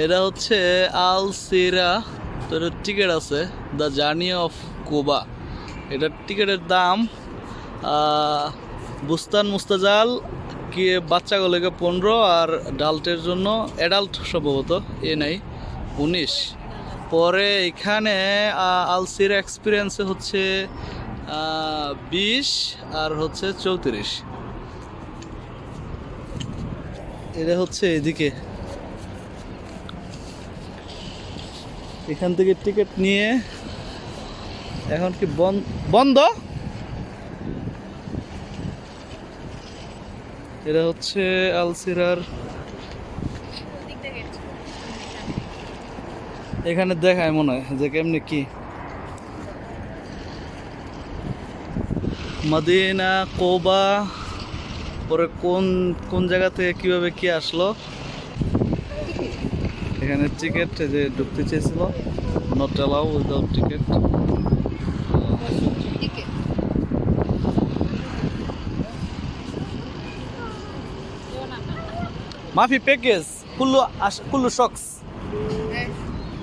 এটা হচ্ছে আল সিরা। তো এটার টিকিট আছে দ্য জার্নি অফ কোবা এটার টিকিটের দাম বুস্তান মুস্তাজাল, কি বাচ্চা বাচ্চাগুলোকে পনেরো আর ডাল্টের জন্য অ্যাডাল্ট সম্ভবত, এ নাই, উনিশ। পরে এখানে আলসিরা এক্সপিরিয়েন্সে হচ্ছে বিশ আর হচ্ছে চৌত্রিশ। এটা হচ্ছে এদিকে। এখান থেকে টিকিট নিয়ে এখন কি বন- বন্ধ? এটা হচ্ছে আলসিরার এখানে দেখায় মনে হয় যে কেমনি কি। মদিনা, কোবা, পরে কোন কোন জায়গা থেকে কীভাবে কি আসলো? এখানে টিকিট যে ঢুকতে চেয়েছিল নট অ্যালাউ উইদাউট টিকিট মাফি প্যাকেজ কুল্লু কুল্লু শক্স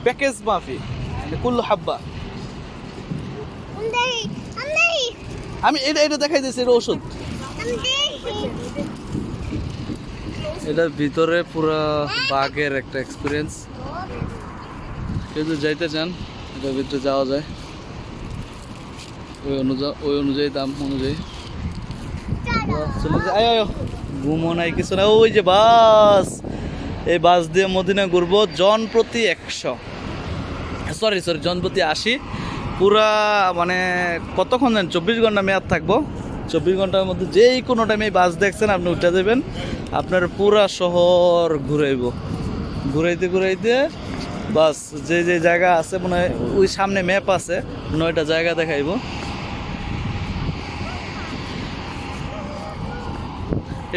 প্যাকেজ মাফি কুল্লু হাব্বা। আমি এটা এটা দেখাই দিয়েছি এটা ওষুধ। এটার ভিতরে পুরা বাঘের একটা এক্সপিরিয়েন্স কিন্তু যাইতে চান, এটার ভিতরে যাওয়া যায়। ওই অনুযায়ী ওই অনুযায়ী দাম অনুযায়ী। চলে ঘুমো নাই, কিছু না ওই যে বাস। এই বাস দিয়ে মদিনা ঘুরবো, জন প্রতি একশো। সরি সরি জন প্রতি আশি। পুরা মানে কতক্ষণ চব্বিশ ঘণ্টা মেয়াদ থাকব। চব্বিশ ঘণ্টার মধ্যে যেই কোনো টাইমে বাস দেখছেন, আপনি উঠে দেবেন আপনার পুরা শহর ঘুরাইব। ঘুরাইতে ঘুরাইতে বাস যে যে জায়গা আছে, মনে হয় ওই সামনে ম্যাপ আছে নয়টা জায়গা দেখাইব।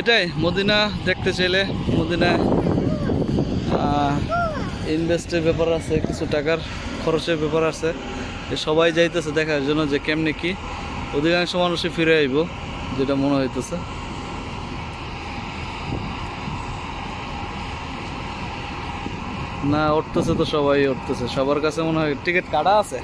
এটাই, মদিনা দেখতে চাইলে মদিনায় ইনভেস্টের ব্যাপার আছে, কিছু টাকার খরচের ব্যাপার আছে। সবাই যাইতেছে দেখার জন্য যে কেমনে কি। অধিকাংশ মানুষই ফিরে আইব, যেটা মনে হইতেছে। না, উঠতেছে তো সবাই, উঠতেছে। সবার কাছে মনে হয় টিকিট কাটা আছে।